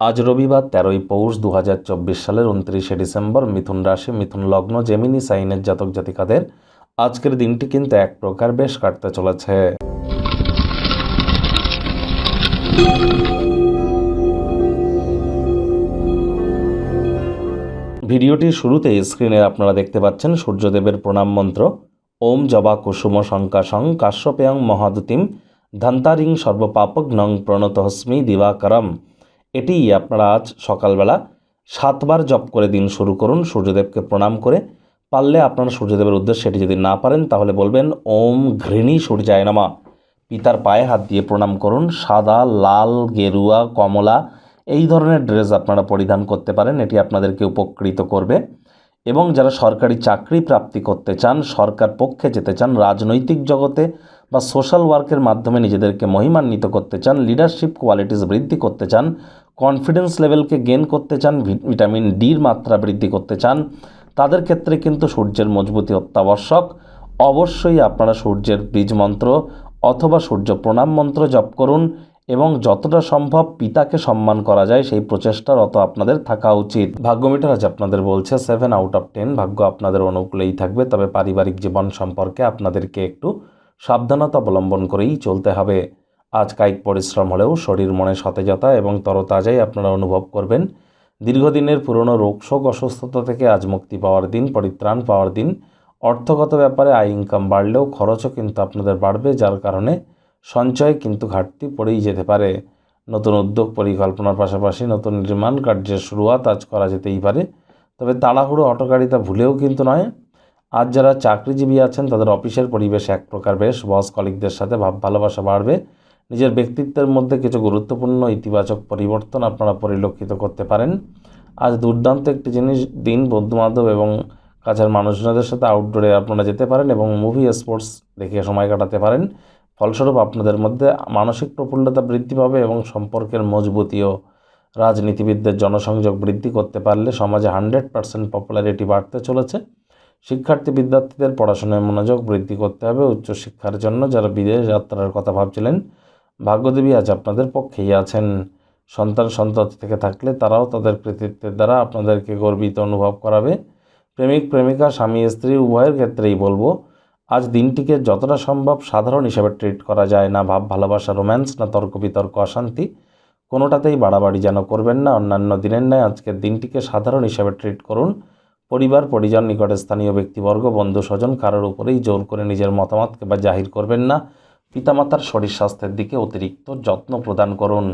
আজ রবিবার তেরোই পৌষ দু হাজার চব্বিশ সালের উনত্রিশে ডিসেম্বর মিথুন রাশি, মিথুন লগ্ন, জেমিনি, সাইনের জাতক জাতিকাদের আজকের দিনটি কিন্তু এক প্রকার বেশ কাটতে চলেছে। ভিডিওটির শুরুতে স্ক্রিনে আপনারা দেখতে পাচ্ছেন সূর্যদেবের প্রণাম মন্ত্র, ওম জবা কুসুম শঙ্কাশং কাশ্যপেয়ং মহাদুতিম, ধন্তারিং সর্বপাপগ্নং প্রণতহস্মি দিবাকরম। এটি আপনারা আজ সকালবেলা সাতবার জপ করে দিন শুরু করুন, সূর্যদেবকে প্রণাম করে। পারলে আপনারা সূর্যদেবের উদ্দেশ্যে এটি যদি না পারেন, তাহলে বলবেন, ওম ঘৃণী সূর্যায় নামা। পিতার পায়ে হাত দিয়ে প্রণাম করুন, সাদা, লাল, গেরুয়া, কমলা, এই ধরনের ড্রেস আপনারা পরিধান করতে পারেন, এটি আপনাদেরকে উপকৃত করবে। এবং যারা সরকারি চাকরি প্রাপ্তি করতে চান, সরকার পক্ষে যেতে চান, রাজনৈতিক জগতে বা সোশ্যাল ওয়ার্কের মাধ্যমে নিজেদেরকে মহিমান্বিত করতে চান, লিডারশিপ কোয়ালিটিস বৃদ্ধি করতে চান, কনফিডেন্স লেভেলকে গেন করতে চান ভিটামিন ডির মাত্রা বৃদ্ধি করতে চান, তাদের ক্ষেত্রে কিন্তু সূর্যের মজবুতি অত্যাবশ্যক। অবশ্যই আপনারা সূর্যের বীজ মন্ত্র অথবা সূর্য প্রণাম মন্ত্র জপ করুন এবং যতটা সম্ভব পিতাকে সম্মান করা যায়, সেই প্রচেষ্টার অত আপনাদের থাকা উচিত। ভাগ্যমিটার আজ আপনাদের বলছে সেভেন আউট অফ টেন ভাগ্য আপনাদের অনুকূলেই থাকবে, তবে পারিবারিক জীবন সম্পর্কে আপনাদেরকে একটু সাবধানতা অবলম্বন করেই চলতে হবে। আজ কায়িক পরিশ্রম হলেও শরীর মনে সতেজতা এবং তরতাজাই আপনারা অনুভব করবেন। দীর্ঘদিনের পুরনো রোগশোক অসুস্থতা থেকে আজ মুক্তি পাওয়ার দিন, পরিত্রাণ পাওয়ার দিন। অর্থগত ব্যাপারে আয় ইনকাম বাড়লেও খরচও কিন্তু আপনাদের বাড়বে, যার কারণে সঞ্চয় কিন্তু ঘাটতি পড়েই যেতে পারে। নতুন উদ্যোগ পরিকল্পনার পাশাপাশি নতুন নির্মাণ কার্যের শুরুয়াত আজ করা যেতেই পারে। তবে তাড়াহুড়ো অটোকারিতা ভুলেও কিন্তু নয় আজ যারা চাকরিজীবী আছেন, তাদের অফিসের পরিবেশ এক প্রকার বেশ। বস কলিকদের সাথে ভাব ভালোবাসা বাড়বে। নিজের ব্যক্তিত্বের মধ্যে কিছু গুরুত্বপূর্ণ ইতিবাচক পরিবর্তন আপনারা পরিলক্ষিত করতে পারেন। আজ দুর্দান্ত একটি জিনিস, দিন, বন্ধুবান্ধব এবং কাছের মানুষজনদের সাথে আউটডোরে আপনারা যেতে পারেন এবং মুভি স্পোর্টস দেখে সময় কাটাতে পারেন। ফলস্বরূপ আপনাদের মধ্যে মানসিক প্রফুল্লতা বৃদ্ধি পাবে এবং সম্পর্কের মজবুতিও রাজনীতিবিদদের জনসংযোগ বৃদ্ধি করতে পারলে সমাজে হান্ড্রেড পার্সেন্ট পপুলারিটি বাড়তে চলেছে। শিক্ষার্থী বিদ্যার্থীদের পড়াশোনায় মনোযোগ বৃদ্ধি করতে হবে উচ্চশিক্ষার জন্য, যারা বিদেশ যাত্রার কথা ভাবছিলেন। ভাগ্যদেবী আজ আপনাদের পক্ষেই আছেন। সন্তান সন্ততি থেকে থাকলে তারাও তাদের কৃতিত্বের দ্বারা আপনাদেরকে গর্বিত অনুভব করাবে। প্রেমিক, প্রেমিকা, স্বামী, স্ত্রী, উভয়ের ক্ষেত্রেই বলব, আজ দিনটিকে যতটা সম্ভব সাধারণ হিসেবে ট্রিট করা যায় না। ভাব, ভালোবাসা, রোম্যান্স, না তর্ক, বিতর্ক, অশান্তি, কোনোটাতেই বাড়াবাড়ি যেন করবেন না। অন্যান্য দিনের ন্যায় আজকের দিনটিকে সাধারণ হিসেবে ট্রিট করুন। পরিবার, পরিজন, নিকট স্থানীয় ব্যক্তিবর্গ, বন্ধু, স্বজন কারোর উপরেই জোর করে নিজের মতামতকে বা জাহির করবেন না। পিতামাতার শরীর স্বাস্থ্যের দিকে অতিরিক্ত যত্ন প্রদান করুন।